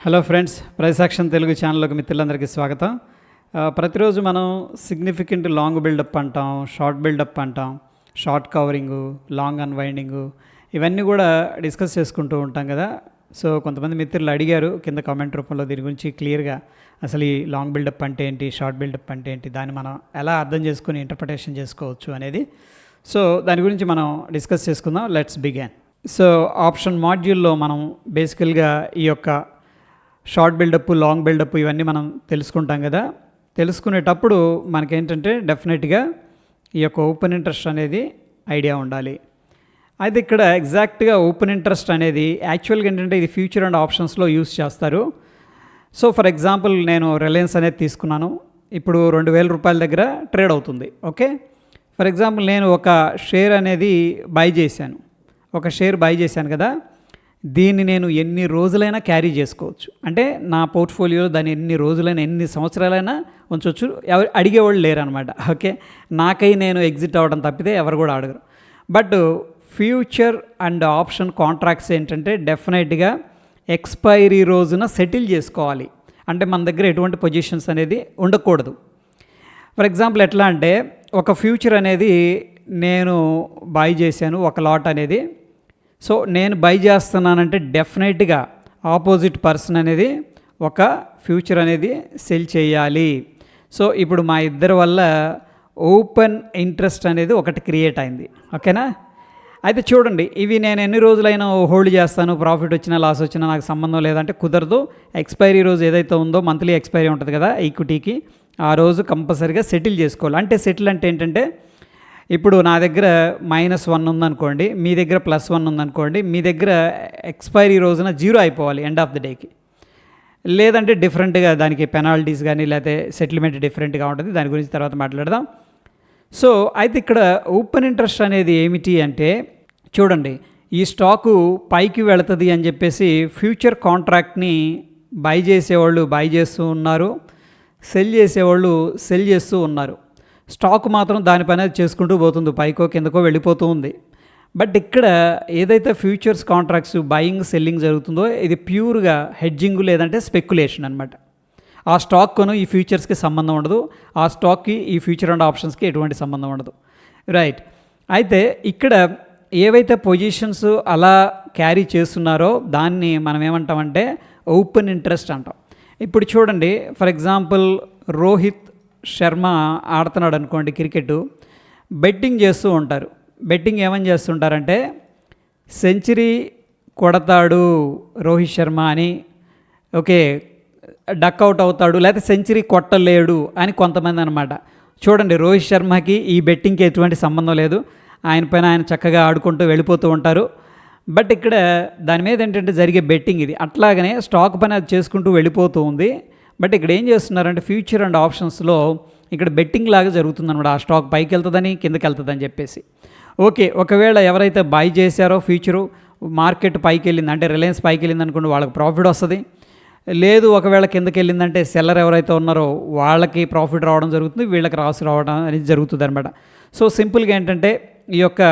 Hello friends ప్రైసాక్షన్ Telugu ఛానల్లోకి మిత్రులందరికీ స్వాగతం. ప్రతిరోజు మనం సిగ్నిఫికెంట్ లాంగ్ బిల్డప్ అంటాం షార్ట్ బిల్డప్ అంటాం షార్ట్ కవరింగు లాంగ్ అన్వైండింగు ఇవన్నీ కూడా డిస్కస్ చేసుకుంటూ ఉంటాం కదా. సో కొంతమంది మిత్రులు అడిగారు కింద కామెంట్ రూపంలో దీని గురించి క్లియర్గా అసలు ఈ లాంగ్ బిల్డప్ అంటే ఏంటి షార్ట్ బిల్డప్ అంటే ఏంటి దాన్ని మనం ఎలా అర్థం చేసుకుని ఇంటర్ప్రిటేషన్ చేసుకోవచ్చు అనేది. సో దాని గురించి మనం డిస్కస్ చేసుకుందాం లెట్స్ బిగాన్ సో ఆప్షన్ మాడ్యూల్లో మనం బేసికల్గా ఈ యొక్క షార్ట్ బిల్డప్ లాంగ్ బిల్డప్ ఇవన్నీ మనం తెలుసుకుంటాం కదా. తెలుసుకునేటప్పుడు మనకేంటంటే డెఫినెట్గా ఈ యొక్క ఓపెన్ ఇంట్రెస్ట్ అనేది ఐడియా ఉండాలి. అయితే ఇక్కడ ఎగ్జాక్ట్గా ఓపెన్ ఇంట్రెస్ట్ అనేది యాక్చువల్గా ఏంటంటే ఇది ఫ్యూచర్ అండ్ ఆప్షన్స్లో యూస్ చేస్తారు. సో ఫర్ ఎగ్జాంపుల్ నేను రిలయన్స్ అనేది తీసుకున్నాను. ఇప్పుడు రెండు వేల రూపాయల దగ్గర ట్రేడ్ అవుతుంది. ఓకే? ఫర్ ఎగ్జాంపుల్ నేను ఒక షేర్ అనేది బై చేశాను. ఒక షేర్ బై చేశాను కదా. దీన్ని నేను ఎన్ని రోజులైనా క్యారీ చేసుకోవచ్చు. అంటే నా పోర్ట్ఫోలియోలో దాన్ని ఎన్ని రోజులైనా ఎన్ని సంవత్సరాలైనా ఉంచవచ్చు ఎవరు అడిగేవాళ్ళు లేరు అనమాట ఓకే? నాకై నేను ఎగ్జిట్ అవ్వడం తప్పితే ఎవరు కూడా అడగరు. But future and option contracts ఏంటంటే డెఫినెట్గా ఎక్స్పైరీ రోజున సెటిల్ చేసుకోవాలి. అంటే మన దగ్గర ఎటువంటి పొజిషన్స్ అనేది ఉండకూడదు. ఫర్ ఎగ్జాంపుల్ ఎట్లా అంటే ఒక ఫ్యూచర్ అనేది నేను బాయ్ చేశాను ఒక లాట్ అనేది సో నేను బై చేస్తున్నానంటే డెఫినెట్గా ఆపోజిట్ పర్సన్ అనేది ఒక ఫ్యూచర్ అనేది సెల్ చేయాలి. సో ఇప్పుడు మా ఇద్దరి వల్ల ఓపెన్ ఇంట్రెస్ట్ అనేది ఒకటి క్రియేట్ అయింది. ఓకేనా? అయితే చూడండి ఇవి నేను ఎన్ని రోజులైనా హోల్డ్ చేస్తాను ప్రాఫిట్ వచ్చినా లాస్ వచ్చినా నాకు సంబంధం లేదంటే కుదరదు. ఎక్స్పైరీ రోజు ఏదైతే ఉందో మంత్లీ ఎక్స్పైరీ ఉంటుంది కదా ఈక్విటీకి ఆ రోజు కంపల్సరీగా సెటిల్ చేసుకోవాలి. అంటే సెటిల్ అంటే ఏంటంటే ఇప్పుడు నా దగ్గర మైనస్ వన్ ఉందనుకోండి మీ దగ్గర ప్లస్ వన్ ఉందనుకోండి మీ దగ్గర ఎక్స్పైరీ రోజున జీరో అయిపోవాలి ఎండ్ ఆఫ్ ద డేకి లేదంటే డిఫరెంట్గా దానికి పెనాల్టీస్ కానీ లేకపోతే సెటిల్మెంట్ డిఫరెంట్గా ఉంటుంది. దాని గురించి తర్వాత మాట్లాడదాం. సో అయితే ఇక్కడ ఓపెన్ ఇంట్రెస్ట్ అనేది ఏమిటి అంటే చూడండి ఈ స్టాకు పైకి వెళుతుంది అని చెప్పేసి ఫ్యూచర్ కాంట్రాక్ట్ని బై చేసేవాళ్ళు బై చేస్తూ ఉన్నారు సెల్ చేసేవాళ్ళు సెల్ చేస్తూ ఉన్నారు. స్టాక్ మాత్రం దానిపైన చేసుకుంటూ పోతుంది. పైకో కిందకో వెళ్ళిపోతూ ఉంది. బట్ ఇక్కడ ఏదైతే ఫ్యూచర్స్ కాంట్రాక్ట్స్ బయింగ్ సెల్లింగ్ జరుగుతుందో ఇది ప్యూర్గా హెడ్జింగ్ లేదంటే స్పెక్యులేషన్ అనమాట ఆ స్టాక్ కొను ఈ ఫ్యూచర్స్కి సంబంధం ఉండదు. ఆ స్టాక్కి ఈ ఫ్యూచర్ అండ్ ఆప్షన్స్కి ఎటువంటి సంబంధం ఉండదు. రైట్. అయితే ఇక్కడ ఏవైతే పొజిషన్స్ అలా క్యారీ చేస్తున్నారో దాన్ని మనం ఏమంటామంటే ఓపెన్ ఇంట్రెస్ట్ అంటాం. ఇప్పుడు చూడండి ఫర్ ఎగ్జాంపుల్ రోహిత్ శర్మ ఆడుతున్నాడు అనుకోండి క్రికెట్ బెట్టింగ్ చేస్తూ ఉంటారు. బెట్టింగ్ ఏమని చేస్తుంటారంటే సెంచరీ కొడతాడు రోహిత్ శర్మ అని ఓకే డక్ అవుట్ అవుతాడు లేకపోతే సెంచరీ కొట్టలేడు అని కొంతమంది అనమాట చూడండి రోహిత్ శర్మకి ఈ బెట్టింగ్కి ఎటువంటి సంబంధం లేదు. ఆయన పైన ఆయన చక్కగా ఆడుకుంటూ వెళ్ళిపోతూ ఉంటారు. బట్ ఇక్కడ దాని మీద ఏంటంటే జరిగే బెట్టింగ్ ఇది. అట్లాగనే స్టాక్ పైన అది చేసుకుంటూ వెళ్ళిపోతూ ఉంది. బట్ ఇక్కడ ఏం చేస్తున్నారంటే ఫ్యూచర్ అండ్ ఆప్షన్స్లో ఇక్కడ బెట్టింగ్ లాగా జరుగుతుంది అనమాట ఆ స్టాక్ పైకి వెళ్తుందని కిందకి వెళ్తుందని చెప్పేసి. ఓకే ఒకవేళ ఎవరైతే బై చేశారో ఫ్యూచరు మార్కెట్ పైకి వెళ్ళింది అంటే రిలయన్స్ పైకి వెళ్ళింది అనుకోండి వాళ్ళకి ప్రాఫిట్ వస్తుంది. లేదు ఒకవేళ కిందకి వెళ్ళిందంటే సెల్లర్ ఎవరైతే ఉన్నారో వాళ్ళకి ప్రాఫిట్ రావడం జరుగుతుంది వీళ్ళకి రాసి రావడం అనేది జరుగుతుంది అనమాట సో సింపుల్గా ఏంటంటే ఈ యొక్క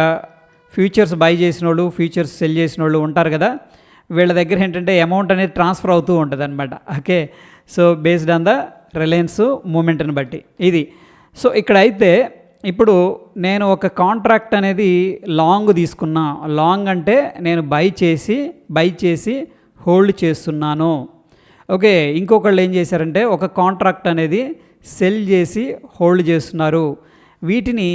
ఫ్యూచర్స్ బై చేసిన వాళ్ళు ఫ్యూచర్స్ సెల్ చేసిన వాళ్ళు ఉంటారు కదా వీళ్ళ దగ్గర ఏంటంటే అమౌంట్ అనేది ట్రాన్స్ఫర్ అవుతూ ఉంటుంది అనమాట okay so based on the Reliance మూమెంట్ని బట్టి. ఇది. సో ఇక్కడ అయితే ఇప్పుడు నేను ఒక కాంట్రాక్ట్ అనేది లాంగ్ తీసుకున్నా. లాంగ్ అంటే నేను బై చేసి బై చేసి హోల్డ్ చేస్తున్నాను. ఓకే ఇంకొకళ్ళు ఏం చేశారంటే ఒక కాంట్రాక్ట్ అనేది సెల్ చేసి హోల్డ్ చేస్తున్నారు. వీటిని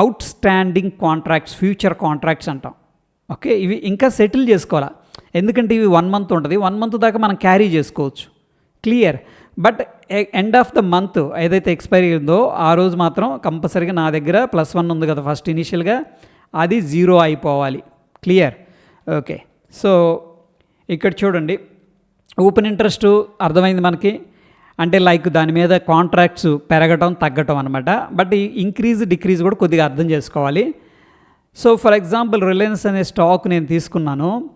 outstanding contracts future contracts అంటాం. ఓకే ఇవి ఇంకా సెటిల్ చేసుకోవాలా? ఎందుకంటే ఇవి వన్ మంత్ ఉంటుంది. వన్ మంత్ దాకా మనం క్యారీ చేసుకోవచ్చు. Clear. But end of the month ఏదైతే ఎక్స్పైరీ ఉందో ఆ రోజు మాత్రం కంపల్సరీగా నా దగ్గర ప్లస్ వన్ ఉంది కదా ఫస్ట్ ఇనిషియల్గా అది జీరో అయిపోవాలి. క్లియర్? ఓకే. సో ఇక్కడ చూడండి. ఓపెన్ ఇంట్రెస్ట్ అర్థమైంది మనకి. అంటే లైక్ దాని మీద కాంట్రాక్ట్స్ పెరగటం తగ్గటం అనమాట బట్ ఈ ఇంక్రీజ్ డిక్రీజ్ కూడా కొద్దిగా అర్థం చేసుకోవాలి. సో ఫర్ ఎగ్జాంపుల్ రిలయన్స్ అనే స్టాక్ నేను తీసుకున్నాను.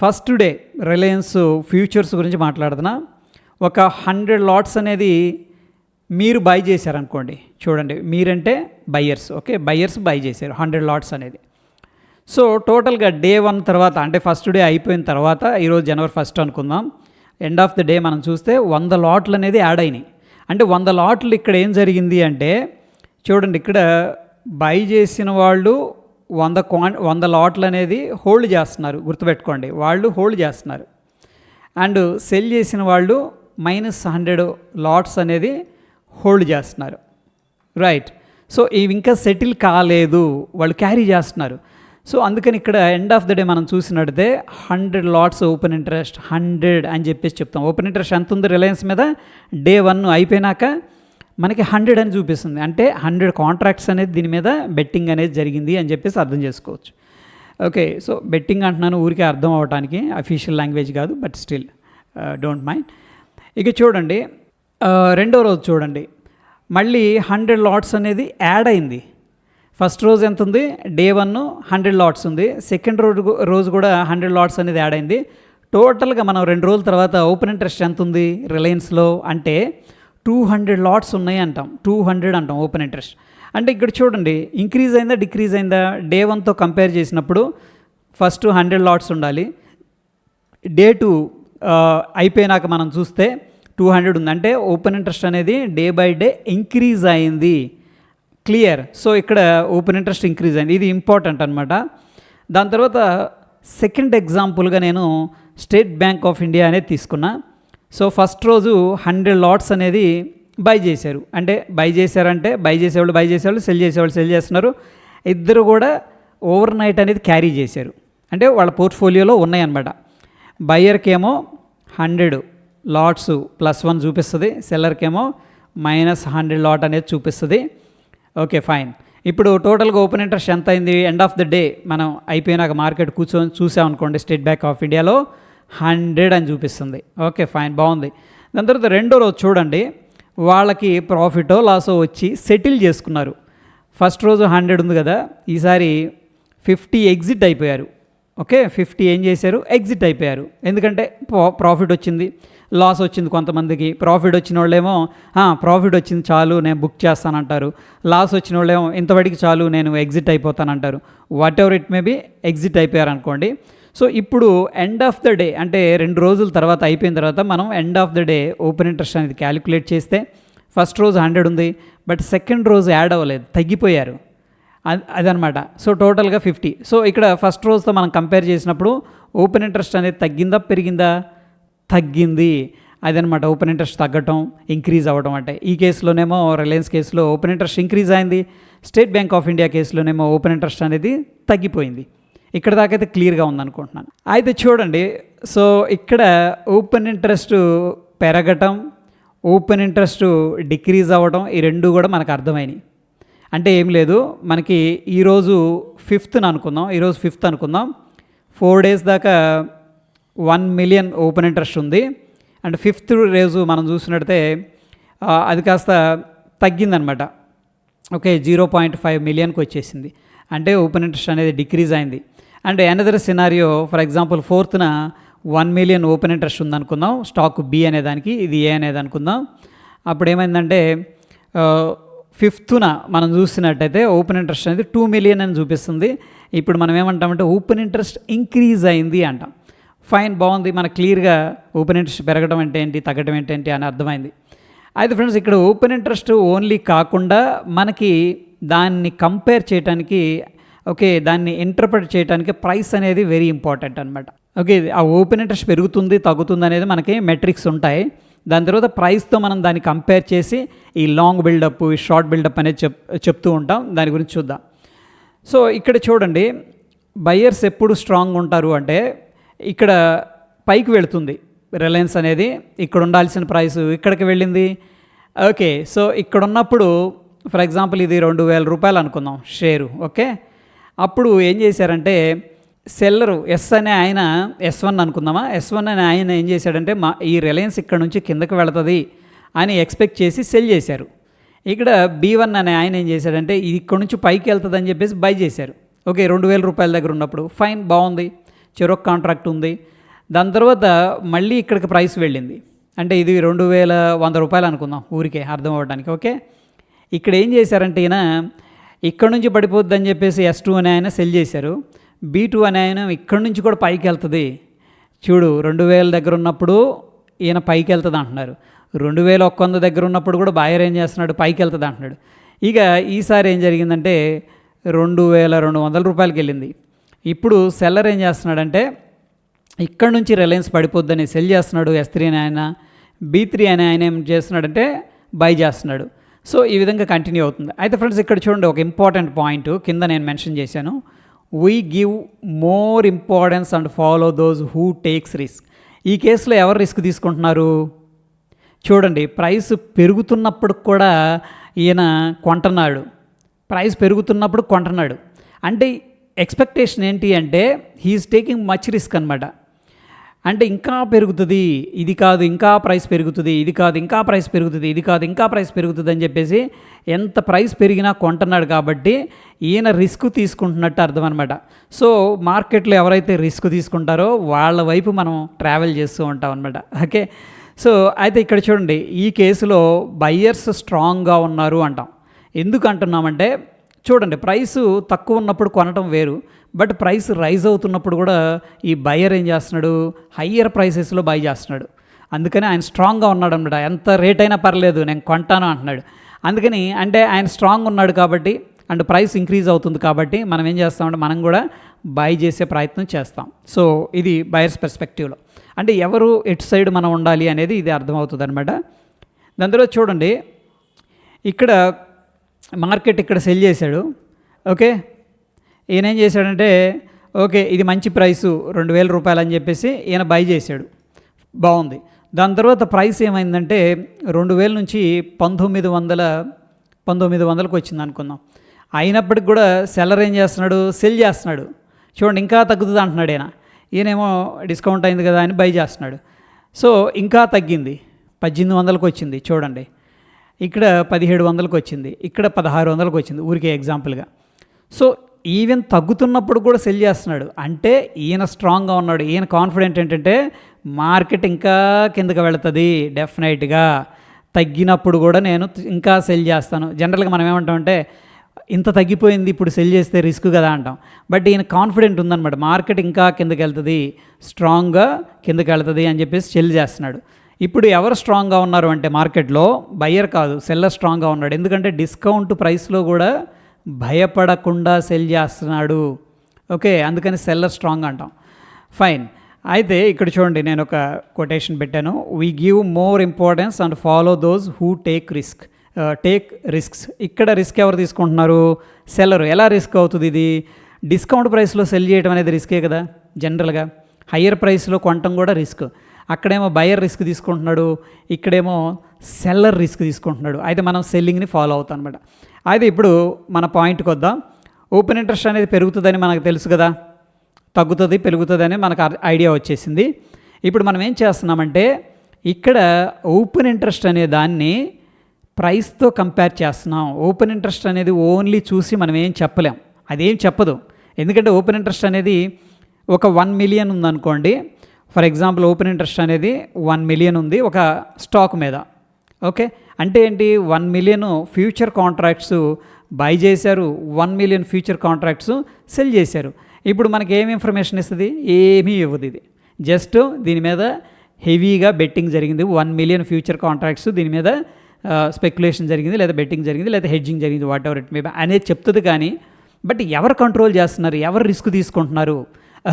ఫస్ట్ డే రిలయన్స్ ఫ్యూచర్స్ గురించి మాట్లాడుతున్నా. ఒక హండ్రెడ్ లాట్స్ అనేది మీరు బై చేశారనుకోండి. చూడండి మీరంటే బయ్యర్స్ ఓకే బయ్యర్స్ బై చేశారు హండ్రెడ్ లాట్స్ అనేది. సో టోటల్గా డే వన్ తర్వాత అంటే ఫస్ట్ డే అయిపోయిన తర్వాత ఈరోజు జనవరి ఫస్ట్ అనుకుందాం. ఎండ్ ఆఫ్ ద డే మనం చూస్తే వంద లాట్లు అనేది యాడ్ అయినాయి. అంటే వంద లాట్లు ఇక్కడ ఏం జరిగింది అంటే చూడండి ఇక్కడ బై చేసిన వాళ్ళు వంద క్వాన్ వంద లాట్లు అనేది హోల్డ్ చేస్తున్నారు. గుర్తుపెట్టుకోండి వాళ్ళు హోల్డ్ చేస్తున్నారు. అండ్ సెల్ చేసిన వాళ్ళు మైనస్ హండ్రెడ్ లాట్స్ అనేది హోల్డ్ చేస్తున్నారు. రైట్ సో ఇవి ఇంకా సెటిల్ కాలేదు. వాళ్ళు క్యారీ చేస్తున్నారు. సో అందుకని ఇక్కడ ఎండ్ ఆఫ్ ద డే మనం చూసినట్టే hundred lots open interest hundred అని చెప్పేసి చెప్తాం. ఓపెన్ ఇంట్రెస్ట్ ఎంత ఉంది రిలయన్స్ మీద? డే వన్ అయిపోయినాక మనకి హండ్రెడ్ అని చూపిస్తుంది. అంటే హండ్రెడ్ కాంట్రాక్ట్స్ అనేది దీని మీద బెట్టింగ్ అనేది జరిగింది అని చెప్పేసి అర్థం చేసుకోవచ్చు. ఓకే సో బెట్టింగ్ అంటున్నాను ఊరికే అర్థం అవడానికి అఫీషియల్ లాంగ్వేజ్ కాదు బట్ స్టిల్ డోంట్ మైండ్ ఇక చూడండి రెండో రోజు చూడండి. మళ్ళీ హండ్రెడ్ లాట్స్ అనేది యాడ్ అయింది. ఫస్ట్ రోజు ఎంత ఉంది డే వన్ హండ్రెడ్ లాట్స్ ఉంది. సెకండ్ రోజు రోజు కూడా హండ్రెడ్ లాట్స్ అనేది యాడ్ అయింది. టోటల్గా మనం రెండు రోజుల తర్వాత ఓపెన్ ఇంట్రెస్ట్ ఎంత ఉంది? రిలయన్స్లో అంటే టూ హండ్రెడ్ లాట్స్ ఉన్నాయి అంటాం. టూ హండ్రెడ్ అంటాం ఓపెన్ ఇంట్రెస్ట్. అంటే ఇక్కడ చూడండి ఇంక్రీజ్ అయిందా డిక్రీజ్ అయిందా? డే వన్తో కంపేర్ చేసినప్పుడు ఫస్ట్ హండ్రెడ్ లాట్స్ ఉండాలి. డే టూ అయిపోయినాక మనం చూస్తే టూ హండ్రెడ్ ఉంది. అంటే ఓపెన్ ఇంట్రెస్ట్ అనేది డే బై డే ఇంక్రీజ్ అయింది. క్లియర్. సో ఇక్కడ ఓపెన్ ఇంట్రెస్ట్ ఇంక్రీజ్ అయింది. ఇది ఇంపార్టెంట్ అనమాట దాని తర్వాత సెకండ్ ఎగ్జాంపుల్గా నేను స్టేట్ బ్యాంక్ ఆఫ్ ఇండియా అనేది తీసుకున్నా. సో ఫస్ట్ రోజు హండ్రెడ్ లాట్స్ అనేది బై చేశారు. అంటే బై చేశారంటే బై చేసేవాళ్ళు బై చేసేవాళ్ళు సెల్ చేసేవాళ్ళు సెల్ చేస్తున్నారు. ఇద్దరు కూడా ఓవర్ నైట్ అనేది క్యారీ చేశారు. అంటే వాళ్ళ పోర్ట్ఫోలియోలో ఉన్నాయన్నమాట. బయ్యర్కేమో హండ్రెడ్ లాట్స్ ప్లస్ వన్ చూపిస్తుంది సెల్లర్కేమో మైనస్ హండ్రెడ్ లాట్ అనేది చూపిస్తుంది. Okay fine. ఇప్పుడు టోటల్గా ఓపెన్ ఇంట్రెస్ట్ ఎంత అయింది? ఎండ్ ఆఫ్ ద డే మనం అయిపోయినాక మార్కెట్ కూర్చొని చూసామనుకోండి స్టేట్ బ్యాంక్ ఆఫ్ ఇండియాలో హండ్రెడ్ అని చూపిస్తుంది. ఓకే ఫైన్ బాగుంది. దాని తర్వాత రెండో రోజు చూడండి వాళ్ళకి ప్రాఫిటో లాసో వచ్చి సెటిల్ చేసుకున్నారు. ఫస్ట్ రోజు హండ్రెడ్ ఉంది కదా ఈసారి ఫిఫ్టీ ఎగ్జిట్ అయిపోయారు. ఓకే ఫిఫ్టీ ఏం చేశారు? ఎగ్జిట్ అయిపోయారు. ఎందుకంటే ప్రాఫిట్ వచ్చింది. లాస్ వచ్చింది కొంతమందికి. ప్రాఫిట్ వచ్చిన వాళ్ళేమో ప్రాఫిట్ వచ్చింది చాలు నేను బుక్ చేస్తానంటారు. లాస్ వచ్చిన వాళ్ళేమో ఇంతవరకు చాలు నేను exit అయిపోతానంటారు. Whatever it may be exit అయిపోయారు అనుకోండి సో ఇప్పుడు ఎండ్ ఆఫ్ ద డే అంటే రెండు రోజుల తర్వాత అయిపోయిన తర్వాత మనం end of the day open interest అనేది క్యాలిక్యులేట్ చేస్తే ఫస్ట్ రోజు హండ్రెడ్ ఉంది బట్ సెకండ్ రోజు యాడ్ అవ్వలేదు తగ్గిపోయారు. అదనమాట. సో టోటల్గా ఫిఫ్టీ. సో ఇక్కడ ఫస్ట్ రోజుతో మనం కంపేర్ చేసినప్పుడు ఓపెన్ ఇంట్రెస్ట్ అనేది తగ్గిందా పెరిగిందా? తగ్గింది. అదనమాట. ఓపెన్ ఇంట్రెస్ట్ తగ్గటం ఇంక్రీజ్ అవ్వడం అంటే. ఈ కేసులోనేమో రిలయన్స్ కేసులో ఓపెన్ ఇంట్రెస్ట్ ఇంక్రీజ్ అయింది. స్టేట్ బ్యాంక్ ఆఫ్ ఇండియా కేసులోనేమో ఓపెన్ ఇంట్రెస్ట్ అనేది తగ్గిపోయింది. ఇక్కడ దాకా అయితే క్లియర్గా ఉందనుకుంటున్నాను. అయితే చూడండి. సో ఇక్కడ ఓపెన్ ఇంట్రెస్ట్ పెరగటం ఓపెన్ ఇంట్రెస్ట్ డిక్రీజ్ అవ్వడం ఈ రెండు కూడా మనకు అర్థమైనాయి. అంటే ఏం లేదు మనకి ఈరోజు ఫిఫ్త్ని అనుకుందాం ఈరోజు ఫిఫ్త్ అనుకుందాం. ఫోర్ డేస్ దాకా వన్ మిలియన్ ఓపెన్ ఇంట్రెస్ట్ ఉంది. అండ్ ఫిఫ్త్ రోజు మనం చూసినట్టయితే అది కాస్త తగ్గిందనమాట. ఓకే జీరో పాయింట్ ఫైవ్ మిలియన్కి వచ్చేసింది. అంటే ఓపెన్ ఇంట్రెస్ట్ అనేది డిక్రీజ్ అయింది. And another scenario for example ఫోర్త్న one million open interest ఉందనుకుందాం. స్టాక్ బి అనే దానికి ఇది ఏ అనేది అనుకుందాం అప్పుడు ఏమైందంటే ఫిఫ్త్న మనం చూసినట్టయితే ఓపెన్ ఇంట్రెస్ట్ అనేది టూ మిలియన్ అని చూపిస్తుంది. ఇప్పుడు మనం ఏమంటామంటే ఓపెన్ ఇంట్రెస్ట్ ఇంక్రీజ్ అయింది అంటాం. ఫైన్ బాగుంది. మనకు క్లియర్గా ఓపెన్ ఇంట్రెస్ట్ పెరగడం అంటే ఏంటి తగ్గడం ఏంటి అని అర్థమైంది. అయితే ఫ్రెండ్స్ ఇక్కడ ఓపెన్ ఇంట్రెస్ట్ ఓన్లీ కాకుండా మనకి దాన్ని కంపేర్ చేయడానికి ఓకే దాన్ని ఇంటర్ప్రిట్ చేయడానికి ప్రైస్ అనేది వెరీ ఇంపార్టెంట్ అనమాట ఓకే ఆ ఓపెన్ ఇంట్రెస్ట్ పెరుగుతుంది తగ్గుతుంది అనేది మనకి మెట్రిక్స్ ఉంటాయి. దాని తర్వాత ప్రైస్తో మనం దాన్ని కంపేర్ చేసి ఈ లాంగ్ బిల్డప్ ఈ షార్ట్ బిల్డప్ అనేది చెప్ చెప్తూ ఉంటాం. దాని గురించి చూద్దాం. సో ఇక్కడ చూడండి. బయ్యర్స్ ఎప్పుడు స్ట్రాంగ్ ఉంటారు అంటే ఇక్కడ పైకి వెళుతుంది రిలయన్స్ అనేది. ఇక్కడ ఉండాల్సిన ప్రైస్ ఇక్కడికి వెళ్ళింది. ఓకే సో ఇక్కడ ఉన్నప్పుడు ఫర్ ఎగ్జాంపుల్ ఇది రెండు వేల రూపాయలు అనుకుందాం షేరు ఓకే? అప్పుడు ఏం చేశారంటే సెల్లరు ఎస్ అనే ఆయన ఎస్ వన్ అనుకుందామా? ఎస్ వన్ అనే ఆయన ఏం చేశాడంటే మా ఈ రిలయన్స్ ఇక్కడ నుంచి కిందకి వెళుతుంది అని ఎక్స్పెక్ట్ చేసి సెల్ చేశారు. ఇక్కడ బీ వన్ అనే ఆయన ఏం చేశాడంటే ఇది ఇక్కడ నుంచి పైకి వెళ్తుందని చెప్పేసి బై చేశారు. ఓకే రెండు వేల రూపాయల దగ్గర ఉన్నప్పుడు. ఫైన్ బాగుంది. చెరొక కాంట్రాక్ట్ ఉంది. దాని తర్వాత మళ్ళీ ఇక్కడికి ప్రైస్ వెళ్ళింది. అంటే ఇది రెండు వేల వంద రూపాయలు అనుకుందాం ఊరికే అర్థం అవ్వడానికి ఓకే ఇక్కడ ఏం చేశారంటే ఈయన ఇక్కడ నుంచి పడిపోద్దని చెప్పేసి ఎస్ టూ అని ఆయన సెల్ చేశారు. బీ టూ అనే ఆయన ఇక్కడి నుంచి కూడా పైకి వెళ్తుంది. చూడు రెండు వేల దగ్గర ఉన్నప్పుడు ఈయన పైకి వెళ్తుంది అంటున్నారు. రెండు వేల ఒక్క వంద దగ్గర ఉన్నప్పుడు కూడా బాయర్ ఏం చేస్తున్నాడు? పైకి వెళ్తుంది అంటున్నాడు. ఇక ఈసారి ఏం జరిగిందంటే రెండు వేల రెండు వందల రూపాయలకి వెళ్ళింది. ఇప్పుడు సెల్లర్ ఏం చేస్తున్నాడంటే ఇక్కడ నుంచి రిలయన్స్ పడిపోద్దని సెల్ చేస్తున్నాడు ఎస్ త్రీ అని ఆయన. బీ త్రీ అని ఆయన ఏం చేస్తున్నాడంటే బై చేస్తున్నాడు. సో ఈ విధంగా కంటిన్యూ అవుతుంది. అయితే ఫ్రెండ్స్ ఇక్కడ చూడండి ఒక ఇంపార్టెంట్ పాయింట్ కింద నేను మెన్షన్ చేశాను. We give more importance and follow those who takes risk ఈ కేసులో ఎవరు రిస్క్ తీసుకుంటున్నారు? చూడండి ప్రైస్ పెరుగుతున్నప్పుడు కూడా ఈయన కొంటున్నాడు. ప్రైస్ పెరుగుతున్నప్పుడు కొంటున్నాడు. అంటే ఎక్స్పెక్టేషన్ ఏంటి అంటే హీఈస్ టేకింగ్ మచ్ రిస్క్ అనమాట అంటే ఇంకా పెరుగుతుంది ఇది కాదు ఇంకా ప్రైస్ పెరుగుతుంది ఇది కాదు ఇంకా ప్రైస్ పెరుగుతుంది ఇది కాదు ఇంకా ప్రైస్ పెరుగుతుంది అని చెప్పేసి ఎంత ప్రైస్ పెరిగినా కొంటున్నాడు కాబట్టి ఈయన రిస్క్ తీసుకుంటున్నట్టు అర్థం అనమాట సో మార్కెట్లో ఎవరైతే రిస్క్ తీసుకుంటారో వాళ్ళ వైపు మనం ట్రావెల్ చేస్తూ ఉంటాం అనమాట ఓకే? సో అయితే ఇక్కడ చూడండి ఈ కేసులో బయ్యర్స్ స్ట్రాంగ్గా ఉన్నారు అంటాం. ఎందుకు అంటున్నామంటే చూడండి ప్రైస్ తక్కువ ఉన్నప్పుడు కొనటం వేరు బట్ ప్రైస్ రైజ్ అవుతున్నప్పుడు కూడా ఈ బయ్యర్ ఏం చేస్తున్నాడు? హయ్యర్ ప్రైసెస్లో బై చేస్తున్నాడు. అందుకని ఆయన స్ట్రాంగ్గా ఉన్నాడు అనమాట ఎంత రేట్ అయినా పర్లేదు నేను కొంటాను అంటున్నాడు. అందుకని అంటే ఆయన స్ట్రాంగ్ ఉన్నాడు కాబట్టి అండ్ ప్రైస్ ఇంక్రీజ్ అవుతుంది కాబట్టి మనం ఏం చేస్తామంటే మనం కూడా బై చేసే ప్రయత్నం చేస్తాం. సో ఇది బయర్స్ పెర్స్పెక్టివ్లో. అంటే ఎవరు ఎటు సైడ్ మనం ఉండాలి అనేది ఇది అర్థమవుతుంది అనమాట దాని తర్వాత చూడండి ఇక్కడ మార్కెట్ ఇక్కడ సెల్ చేశాడు. ఓకే? ఈయన ఏం చేశాడంటే ఓకే ఇది మంచి ప్రైసు రెండు వేల రూపాయలు అని చెప్పేసి ఈయన బై చేశాడు. బాగుంది. దాని తర్వాత ప్రైస్ ఏమైందంటే రెండు వేల నుంచి పంతొమ్మిది వందల పంతొమ్మిది వందలకు వచ్చింది అనుకుందాం. అయినప్పటికి కూడా సెల్లర్ ఏం చేస్తున్నాడు? సెల్ చేస్తున్నాడు. చూడండి ఇంకా తగ్గుతుంది అంటున్నాడు ఈయన. ఈయనేమో డిస్కౌంట్ అయింది కదా అని బై చేస్తున్నాడు. సో ఇంకా తగ్గింది. పద్దెనిమిది వందలకు వచ్చింది చూడండి. ఇక్కడ పదిహేడు వందలకు వచ్చింది ఇక్కడ పదహారు వందలకు వచ్చింది ఊరికే ఎగ్జాంపుల్గా. సో ఈవెన్ తగ్గుతున్నప్పుడు కూడా సెల్ చేస్తున్నాడు. అంటే ఈయన స్ట్రాంగ్గా ఉన్నాడు. ఈయన కాన్ఫిడెంట్ ఏంటంటే మార్కెట్ ఇంకా కిందకి వెళుతుంది డెఫినెట్గా. తగ్గినప్పుడు కూడా నేను ఇంకా సెల్ చేస్తాను. జనరల్గా మనం ఏమంటామంటే ఇంత తగ్గిపోయింది ఇప్పుడు సెల్ చేస్తే రిస్క్ కదా అంటాం. బట్ ఈయన కాన్ఫిడెంట్ ఉందన్నమాట. మార్కెట్ ఇంకా కిందకి వెళ్తుంది స్ట్రాంగ్గా కిందకి వెళ్తుంది అని చెప్పేసి సెల్ చేస్తున్నాడు. ఇప్పుడు ఎవరు స్ట్రాంగ్గా ఉన్నారు అంటే మార్కెట్లో బయ్యర్ కాదు సెల్లర్ స్ట్రాంగ్గా ఉన్నాడు. ఎందుకంటే డిస్కౌంట్ ప్రైస్లో కూడా భయపడకుండా సెల్ చేస్తున్నాడు. ఓకే అందుకని సెల్లర్ స్ట్రాంగ్ అంటాం. ఫైన్ అయితే ఇక్కడ చూడండి నేను ఒక కొటేషన్ పెట్టాను. We give more importance and follow those who take risk take risks ఇక్కడ రిస్క్ ఎవరు తీసుకుంటున్నారు? సెల్లర్ ఎలా రిస్క్ అవుతుంది ఇది? డిస్కౌంట్ ప్రైస్లో సెల్ చేయడం అనేది రిస్కే కదా జనరల్గా హయ్యర్ ప్రైస్లో కొనటం కూడా రిస్క్ అక్కడేమో బయర్ రిస్క్ తీసుకుంటున్నాడు ఇక్కడేమో సెల్లర్ రిస్క్ తీసుకుంటున్నాడు. అయితే మనం సెల్లింగ్ని ఫాలో అవుతాం అనమాట అయితే ఇప్పుడు మన పాయింట్కి వద్దాం. ఓపెన్ ఇంట్రెస్ట్ అనేది పెరుగుతుందని మనకు తెలుసు కదా? తగ్గుతుంది పెరుగుతుందని మనకు ఐడియా వచ్చేసింది. ఇప్పుడు మనం ఏం చేస్తున్నామంటే ఇక్కడ ఓపెన్ ఇంట్రెస్ట్ అనే దాన్ని ప్రైస్తో కంపేర్ చేస్తున్నాం. ఓపెన్ ఇంట్రెస్ట్ అనేది ఓన్లీ చూసి మనం ఏం చెప్పలేం. అదేం చెప్పదు. ఎందుకంటే ఓపెన్ ఇంట్రెస్ట్ అనేది ఒక వన్ మిలియన్ ఉందనుకోండి ఫర్ ఎగ్జాంపుల్ ఓపెన్ ఇంట్రెస్ట్ అనేది వన్ మిలియన్ ఉంది ఒక స్టాక్ మీద. ఓకే? అంటే ఏంటి? One million future contracts buy చేశారు one million future contracts sell చేశారు. ఇప్పుడు మనకి ఏం ఇన్ఫర్మేషన్ ఇస్తుంది? ఏమీ ఇవ్వదు ఇది. జస్ట్ దీని మీద హెవీగా బెట్టింగ్ జరిగింది. వన్ మిలియన్ ఫ్యూచర్ కాంట్రాక్ట్స్ దీని మీద స్పెక్యులేషన్ జరిగింది లేదా బెట్టింగ్ జరిగింది లేదా హెడ్జింగ్ జరిగింది వాట్ ఎవర్ ఇట్ మే అనేది చెప్తుంది కానీ బట్ ఎవరు కంట్రోల్ చేస్తున్నారు? ఎవరు రిస్క్ తీసుకుంటున్నారు?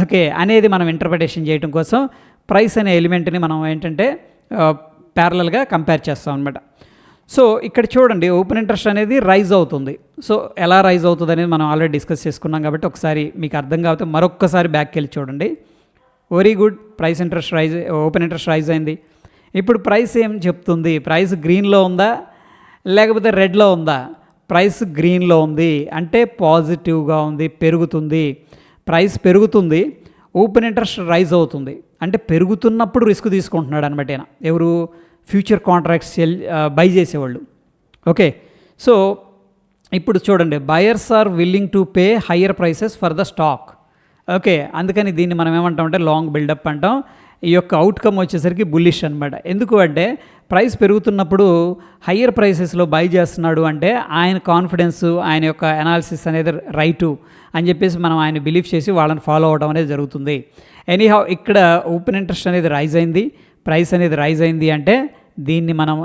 ఓకే అనేది మనం ఇంటర్ప్రిటేషన్ చేయడం కోసం ప్రైస్ అనే ఎలిమెంట్ని మనం ఏంటంటే ప్యారలల్గా కంపేర్ చేస్తాం అనమాట సో ఇక్కడ చూడండి ఓపెన్ ఇంట్రెస్ట్ అనేది రైజ్ అవుతుంది. సో ఎలా రైజ్ అవుతుంది అనేది మనం ఆల్రెడీ డిస్కస్ చేసుకున్నాం కాబట్టి ఒకసారి మీకు అర్థం కాకపోతే మరొక్కసారి బ్యాక్కి వెళ్ళి చూడండి. Very good price interest rise open interest rise అయింది. ఇప్పుడు ప్రైస్ ఏం చెప్తుంది? ప్రైస్ గ్రీన్లో ఉందా? లేకపోతే రెడ్లో ఉందా? ప్రైస్ గ్రీన్లో ఉంది. అంటే పాజిటివ్గా ఉంది పెరుగుతుంది. ప్రైస్ పెరుగుతుంది ఓపెన్ ఇంట్రెస్ట్ రైజ్ అవుతుంది. అంటే పెరుగుతున్నప్పుడు రిస్క్ తీసుకుంటున్నాడు అనమాట ఈయన. ఎవరు? ఫ్యూచర్ కాంట్రాక్ట్స్ బై చేసేవాళ్ళు. ఓకే. సో ఇప్పుడు చూడండి buyers are willing to pay higher prices for the stock. Okay. అందుకని దీన్ని మనం ఏమంటామంటే లాంగ్ బిల్డప్ అంటాం. ఈ యొక్క అవుట్కమ్ వచ్చేసరికి బుల్లిష్ అనమాట ఎందుకు అంటే ప్రైస్ పెరుగుతున్నప్పుడు హయ్యర్ ప్రైసెస్లో బై చేస్తున్నాడు అంటే ఆయన కాన్ఫిడెన్స్ ఆయన యొక్క అనాలిసిస్ అనేది రైటు అని చెప్పేసి మనం ఆయన బిలీవ్ చేసి వాళ్ళని ఫాలో అవడం అనేది జరుగుతుంది. ఎనీహౌ ఇక్కడ ఓపెన్ ఇంట్రెస్ట్ అనేది రైజ్ అయింది. ప్రైస్ అనేది రైజ్ అయింది అంటే దీన్ని మనం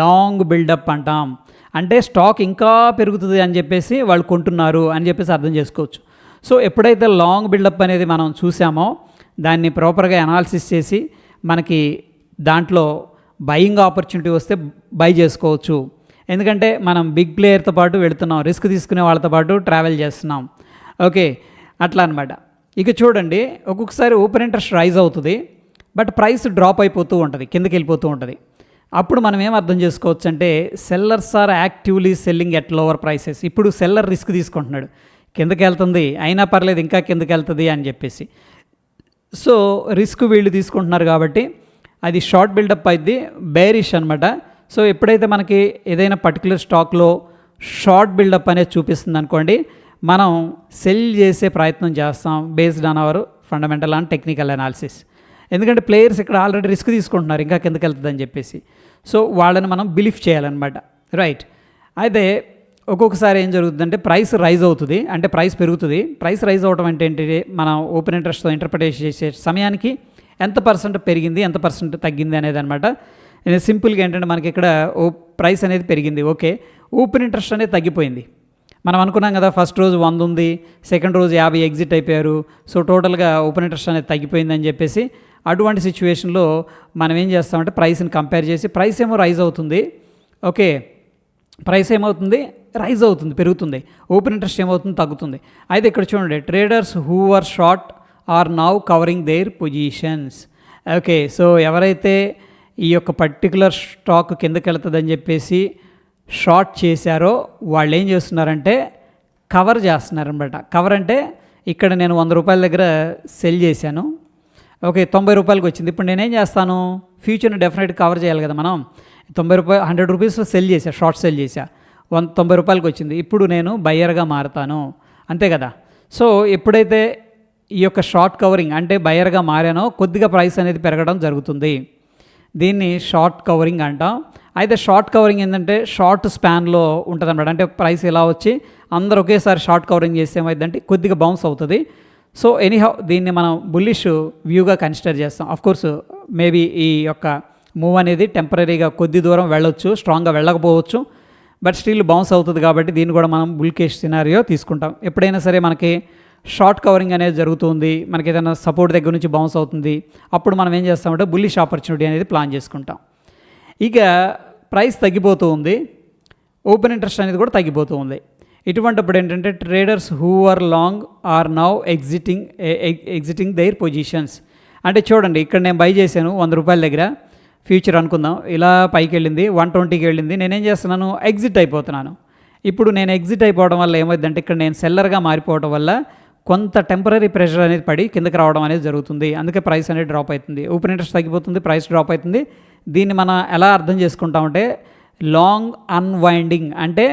లాంగ్ బిల్డప్ అంటాం. అంటే స్టాక్ ఇంకా పెరుగుతుంది అని చెప్పేసి వాళ్ళు కొంటున్నారు అని చెప్పేసి అర్థం చేసుకోవచ్చు. సో ఎప్పుడైతే లాంగ్ బిల్డప్ అనేది మనం చూసామో దాన్ని ప్రాపర్గా అనాలిసిస్ చేసి మనకి దాంట్లో బయింగ్ ఆపర్చునిటీ వస్తే బై చేసుకోవచ్చు. ఎందుకంటే మనం బిగ్ ప్లేయర్తో పాటు వెళుతున్నాం రిస్క్ తీసుకునే వాళ్ళతో పాటు ట్రావెల్ చేస్తున్నాం. ఓకే అట్లా అనమాట ఇక చూడండి ఒక్కొక్కసారి ఓపెన్ ఇంట్రెస్ట్ రైజ్ అవుతుంది బట్ ప్రైస్ డ్రాప్ అయిపోతూ ఉంటుంది కిందకి వెళ్ళిపోతూ ఉంటుంది. అప్పుడు మనం ఏం అర్థం చేసుకోవచ్చు అంటే sellers are actively selling at lower prices ఇప్పుడు సెల్లర్ రిస్క్ తీసుకుంటున్నాడు. కిందకి వెళ్తుంది అయినా పర్లేదు ఇంకా కిందకి వెళ్తుంది అని చెప్పేసి. సో రిస్క్ వీళ్ళు తీసుకుంటున్నారు కాబట్టి అది షార్ట్ బిల్డప్ అయింది బేరిష్ అనమాట సో ఎప్పుడైతే మనకి ఏదైనా పర్టికులర్ స్టాక్లో షార్ట్ బిల్డప్ అనేది చూపిస్తుంది అనుకోండి మనం సెల్ చేసే ప్రయత్నం చేస్తాం based on our fundamental and technical analysis ఎందుకంటే ప్లేయర్స్ ఇక్కడ ఆల్రెడీ రిస్క్ తీసుకుంటున్నారు ఇంకా కిందకి వెళ్తుందని చెప్పేసి. సో వాళ్ళని మనం బిలీఫ్ చేయాలన్నమాట. రైట్ అయితే ఒక్కొక్కసారి ఏం జరుగుతుందంటే ప్రైస్ రైజ్ అవుతుంది అంటే ప్రైస్ పెరుగుతుంది. ప్రైస్ రైజ్ అవడం అంటే ఏంటి మనం ఓపెన్ ఇంట్రెస్ట్తో ఇంటర్ప్రిటేషన్ చేసే సమయానికి ఎంత పర్సెంట్ పెరిగింది ఎంత పర్సెంట్ తగ్గింది అనేది అనమాట సింపుల్గా ఏంటంటే మనకి ఇక్కడ ఓ ప్రైస్ అనేది పెరిగింది. ఓకే ఓపెన్ ఇంట్రెస్ట్ అనేది తగ్గిపోయింది. మనం అనుకున్నాం కదా ఫస్ట్ రోజు వంద ఉంది సెకండ్ రోజు యాభై ఎగ్జిట్ అయిపోయారు. సో టోటల్గా ఓపెన్ ఇంట్రెస్ట్ అనేది తగ్గిపోయిందని చెప్పేసి అటువంటి సిచ్యువేషన్లో మనం ఏం చేస్తామంటే ప్రైస్ని కంపేర్ చేసి ప్రైస్ ఏమో రైజ్ అవుతుంది. ఓకే ప్రైస్ ఏమవుతుంది? రైజ్ అవుతుంది పెరుగుతుంది. ఓపెన్ ఇంట్రెస్ట్ ఏమవుతుంది తగ్గుతుంది. అయితే ఇక్కడ చూడండి traders who are short are now covering their positions okay so ఎవరైతే ఈ యొక్క పర్టికులర్ స్టాక్ కిందకి వెళ్తుందని చెప్పేసి షార్ట్ చేశారో వాళ్ళు ఏం చేస్తున్నారంటే కవర్ చేస్తున్నారనమాట కవర్ అంటే ఇక్కడ నేను వంద రూపాయల దగ్గర సెల్ చేశాను. ఓకే తొంభై రూపాయలకి వచ్చింది. ఇప్పుడు నేనేం చేస్తాను? ఫ్యూచర్ని డెఫినెట్ కవర్ చేయాలి కదా మనం. తొంభై రూపాయలు హండ్రెడ్ రూపీస్ సెల్ చేశా షార్ట్ సెల్ చేశా. వన్ తొంభై రూపాయలకి వచ్చింది. ఇప్పుడు నేను బయ్యర్గా మారతాను. అంతే కదా? సో ఎప్పుడైతే ఈ యొక్క షార్ట్ కవరింగ్ అంటే బయ్యర్గా మారానో కొద్దిగా ప్రైస్ అనేది పెరగడం జరుగుతుంది. దీన్ని షార్ట్ కవరింగ్ అంటాం. అయితే షార్ట్ కవరింగ్ ఏంటంటే షార్ట్ స్పాన్లో ఉంటుంది అనమాట అంటే ప్రైస్ ఇలా వచ్చి అందరు ఒకేసారి షార్ట్ కవరింగ్ చేస్తే ఏమైందంటే కొద్దిగా బౌన్స్ అవుతుంది. సో ఎనీహౌ దీన్ని మనం బుల్లిష్ వ్యూగా కన్సిడర్ చేస్తాం. అఫ్ కోర్స్ మేబీ ఈ యొక్క మూవ్ అనేది టెంపరీగా కొద్ది దూరం వెళ్ళొచ్చు స్ట్రాంగ్గా వెళ్ళకపోవచ్చు. బట్ స్టిల్ బౌన్స్ అవుతుంది కాబట్టి దీన్ని కూడా మనం బుల్ కేష్ సినారియో తీసుకుంటాం. ఎప్పుడైనా సరే మనకి షార్ట్ కవరింగ్ అనేది జరుగుతుంది మనకి ఏదైనా సపోర్ట్ దగ్గర నుంచి బౌన్స్ అవుతుంది అప్పుడు మనం ఏం చేస్తామంటే బుల్లిష్ ఆపర్చునిటీ అనేది ప్లాన్ చేసుకుంటాం. ఇక ప్రైస్ తగ్గిపోతూ ఉంది ఓపెన్ ఇంట్రెస్ట్ అనేది కూడా తగ్గిపోతూ ఉంది. ఇటువంటిప్పుడు ఏంటంటే traders who are long are now exiting exiting their positions. అంటే చూడండి ఇక్కడ నేను బై చేశాను వంద రూపాయల దగ్గర. ఫ్యూచర్ అనుకుందాం. ఇలా పైకి వెళ్ళింది వన్ ట్వంటీకి వెళ్ళింది నేనేం చేస్తున్నాను? ఎగ్జిట్ అయిపోతున్నాను. ఇప్పుడు నేను ఎగ్జిట్ అయిపోవడం వల్ల ఏమైందంటే ఇక్కడ నేను సెల్లర్గా మారిపోవడం వల్ల కొంత టెంపరీ ప్రెషర్ అనేది పడి కిందకి రావడం అనేది జరుగుతుంది. అందుకే ప్రైస్ అనేది డ్రాప్ అవుతుంది. ఓపెన్ ఇంట్రెస్ట్ తగ్గిపోతుంది ప్రైస్ డ్రాప్ అవుతుంది. దీన్ని మనం ఎలా అర్థం చేసుకుంటామంటే లాంగ్ అన్వైండింగ్ అంటే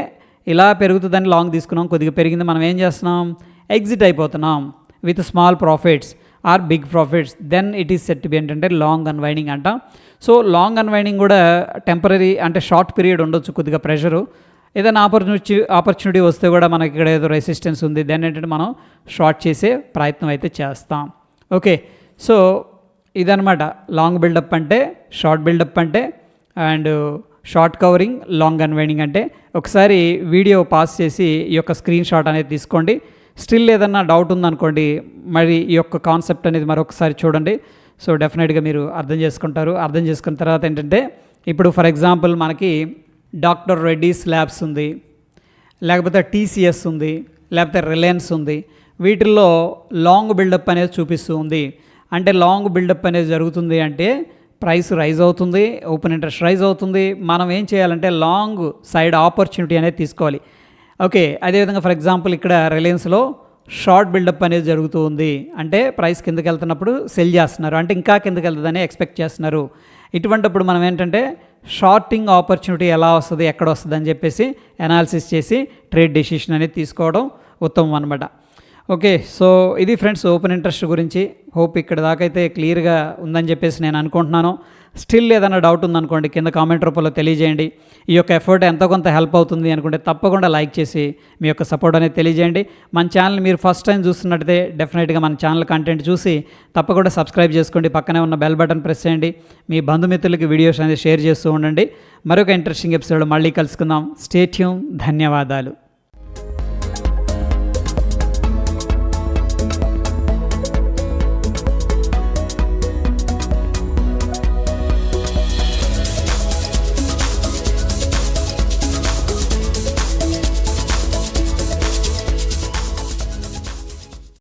ఇలా పెరుగుతుందని లాంగ్ తీసుకున్నాం కొద్దిగా పెరిగింది మనం ఏం చేస్తున్నాం? ఎగ్జిట్ అయిపోతున్నాం with small profits. Or big profits then it is set be ఏంటంటే లాంగ్ అన్వైనింగ్ అంటాం. సో లాంగ్ అన్వైనింగ్ కూడా టెంపరీ అంటే షార్ట్ పీరియడ్ ఉండొచ్చు కొద్దిగా ప్రెషరు. ఏదైనా ఆపర్చునిటీ ఆపర్చునిటీ వస్తే కూడా మనకి ఇక్కడ ఏదో రెసిస్టెన్స్ ఉంది దెన్ ఏంటంటే మనం షార్ట్ చేసే ప్రయత్నం అయితే చేస్తాం. ఓకే సో ఇదనమాట లాంగ్ బిల్డప్ అంటే షార్ట్ బిల్డప్ అంటే and short covering long unwinding అంటే. ఒకసారి వీడియో పాస్ చేసి ఈ యొక్క స్క్రీన్ షాట్ అనేది తీసుకోండి. స్టిల్ ఏదన్నా డౌట్ ఉందనుకోండి మరి ఈ యొక్క కాన్సెప్ట్ అనేది మరొకసారి చూడండి. సో డెఫినెట్గా మీరు అర్థం చేసుకుంటారు. అర్థం చేసుకున్న తర్వాత ఏంటంటే ఇప్పుడు ఫర్ ఎగ్జాంపుల్ మనకి డాక్టర్ రెడ్డీస్ ల్యాబ్స్ ఉంది లేకపోతే టీసీఎస్ ఉంది లేకపోతే రిలయన్స్ ఉంది. వీటిల్లో లాంగ్ బిల్డప్ అనేది చూపిస్తూ ఉంది. అంటే లాంగ్ బిల్డప్ అనేది జరుగుతుంది అంటే ప్రైస్ రైజ్ అవుతుంది ఓపెన్ ఇంట్రెస్ట్ రైజ్ అవుతుంది. మనం ఏం చేయాలంటే లాంగ్ సైడ్ ఆపర్చునిటీ అనేది తీసుకోవాలి. ఓకే అదేవిధంగా ఫర్ ఎగ్జాంపుల్ ఇక్కడ రిలయన్స్లో షార్ట్ బిల్డప్ అనేది జరుగుతూ ఉంది. అంటే ప్రైస్ కిందకి వెళ్తున్నప్పుడు సెల్ చేస్తున్నారు. అంటే ఇంకా కిందకి వెళ్తుందని ఎక్స్పెక్ట్ చేస్తున్నారు. ఇటువంటిప్పుడు మనం ఏంటంటే షార్టింగ్ ఆపర్చునిటీ ఎలా వస్తుంది ఎక్కడ వస్తుంది అని చెప్పేసి అనాలిసిస్ చేసి ట్రేడ్ డెసిషన్ అనేది తీసుకోవడం ఉత్తమం అనమాట ఓకే సో ఇది ఫ్రెండ్స్ ఓపెన్ ఇంట్రెస్ట్ గురించి. హోప్ ఇక్కడ దాకైతే క్లియర్గా ఉందని చెప్పేసి నేను అనుకుంటున్నాను. స్టిల్ ఏదైనా డౌట్ ఉందనుకోండి కింద కామెంట్ రూపంలో తెలియజేయండి. ఈ యొక్క ఎఫర్ట్ ఎంతో కొంత హెల్ప్ అవుతుంది అనుకుంటే తప్పకుండా లైక్ చేసి మీ యొక్క సపోర్ట్ అనేది తెలియజేయండి. మన ఛానల్ మీరు ఫస్ట్ టైం చూస్తున్నట్టయితే డెఫినెట్గా మన ఛానల్ కంటెంట్ చూసి తప్పకుండా సబ్స్క్రైబ్ చేసుకోండి. పక్కనే ఉన్న బెల్ బటన్ ప్రెస్ చేయండి. మీ బంధుమిత్రులకి వీడియోస్ అనేది షేర్ చేస్తూ ఉండండి. మరొక ఇంట్రెస్టింగ్ ఎపిసోడ్ మళ్ళీ కలుసుకుందాం. స్టేట్యూమ్ ధన్యవాదాలు.